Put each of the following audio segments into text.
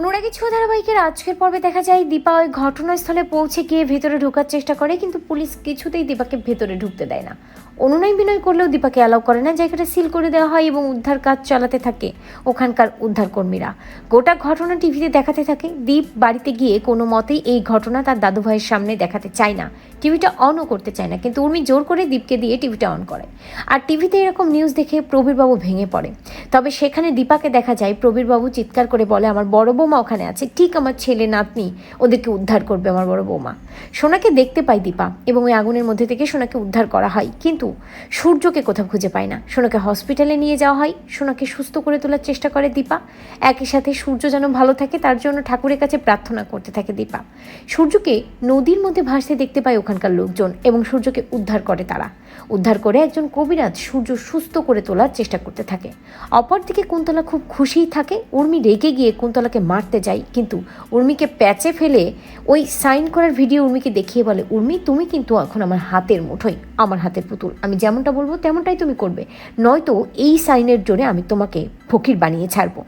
অনুরাগী ছোঁয়া ধারাবাহিকের আজকের পর্বে দেখা যায়, দীপা ওই ঘটনাস্থলে পৌঁছে গিয়ে ভেতরে ঢোকার চেষ্টা করে, কিন্তু পুলিশ কিছুতেই দীপাকে ভেতরে ঢুকতে দেয় না। অনুনয় বিনয় করলেও দীপাকে অ্যালাউ করে না। জায়গাটা সিল করে দেওয়া হয় এবং উদ্ধার কাজ চালাতে থাকে ওখানকার উদ্ধারকর্মীরা। গোটা ঘটনা টিভিতে দেখাতে থাকে। দীপ বাড়িতে গিয়ে কোনো মতেই এই ঘটনা তার দাদু ভাইয়ের সামনে দেখাতে চায় না। টিভিটা অনও করতে চায় না। কিন্তু উর্মি জোর করে দীপকে দিয়ে টিভিটা অন করে। আর টিভিতে এরকম নিউজ দেখে প্রবীরবাবু ভেঙে পড়ে। তবে সেখানে দীপাকে দেখা যায়, প্রবীরবাবু চিৎকার করে বলে, আমার বড় বৌমা ওখানে আছে। ঠিক আমার ছেলে নাতনি। ওদেরকে উদ্ধার করবে আমার বড় বৌমা। সোনাকে দেখতে পাই দীপা এবং ওই আগুনের মধ্যে থেকে সোনাকে উদ্ধার করা হয়। কিন্তু সূর্যকে কোথাও খুঁজে পায় না। সোনাকে হসপিটালে নিয়ে যাওয়া হয়। সোনাকে সুস্থ করে তোলার চেষ্টা করে দীপা। একই সাথে সূর্য যেন ভালো থাকে, তার জন্য ঠাকুরের কাছে প্রার্থনা করতে থাকে দীপা। সূর্যকে নদীর মধ্যে ভাসতে দেখতে পায় ওখানকার লোকজন এবং সূর্যকে উদ্ধার করে তারা। উদ্ধার করে একজন কবিরাজ সূর্য সুস্থ করে তোলার চেষ্টা করতে থাকে। অপরদিকে কুন্তলা খুব খুশিই থাকে। উর্মি রেগে গিয়ে কুন্তলাকে মারতে যায়। কিন্তু উর্মিকে প্যাচে ফেলে ওই সাইন করার ভিডিও উর্মিকে দেখিয়ে বলে, উর্মি, তুমি কিন্তু এখন আমার হাতের মুঠোই আমার হাতের পুতুল। আমি যেমনটা বলব, তেমনটাই তুমি করবে। নয়তো এই সাইনের জোরে আমি তোমাকে ফকির বানিয়ে ছাড়বো।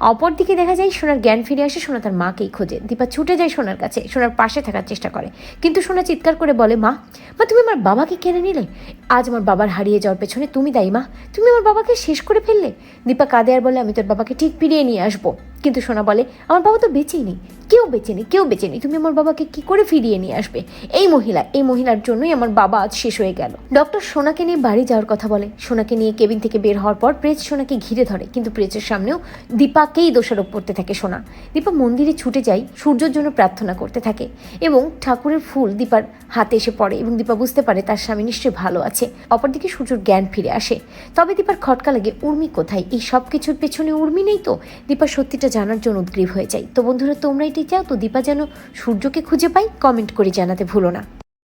অপরদিকে দেখা যায়, সোনার জ্ঞান ফিরে আসে, সোনা তার মাকেই খোঁজে। দীপা ছুটে যায় সোনার কাছে, সোনার পাশে থাকার চেষ্টা করে। কিন্তু সোনা চিৎকার করে বলে, মা মা, তুমি আমার বাবাকে কেড়ে নিলে? আজ আমার বাবার হারিয়ে যাওয়ার পেছনে তুমি দায়ী, মা। তুমি আমার বাবাকে শেষ করে ফেললে? দীপা কাঁদে আর বলে, আমি তোর বাবাকে ঠিক ফিরিয়ে নিয়ে আসব। কিন্তু সোনা বলে, আমার বাবা তো বেঁচেই নেই। কেউ বেঁচে নেই, কেউ বেঁচে নেই। তুমি আমার বাবাকে কি করে ফিরিয়ে নিয়ে আসবে? এই মহিলা, এই মহিলার জন্যই আমার বাবা আজ শেষ হয়ে গেল। ডক্টর সোনাকে নিয়ে বাড়ি যাওয়ার কথা বলে। সোনাকে নিয়ে কেবিন থেকে বের হওয়ার পর প্রেস সোনাকে ঘিরে ধরে, কিন্তু প্রেসের সামনেও দীপাকেই দোষারোপ করতে থাকে সোনা। দীপা মন্দিরে ছুটে যায়, সূর্যের জন্য প্রার্থনা করতে থাকে এবং ঠাকুরের ফুল দীপার হাতে এসে পড়ে এবং দীপা বুঝতে পারে তার স্বামী নিশ্চয়ই ভালো আছে। অপরদিকে সূর্যর জ্ঞান ফিরে আসে। তবে দীপার খটকা লাগে উর্মি কোথায়? এই সব কিছুর পেছনে উর্মি নেই তো? দীপা সত্যিটা জানার জন্য উদ্গ্রীব হয়ে যাই। তো বন্ধুরা তোমরা এটি চাও তো দীপা যেন সূর্যকে খুঁজে পাই কমেন্ট করে জানাতে ভুলো না।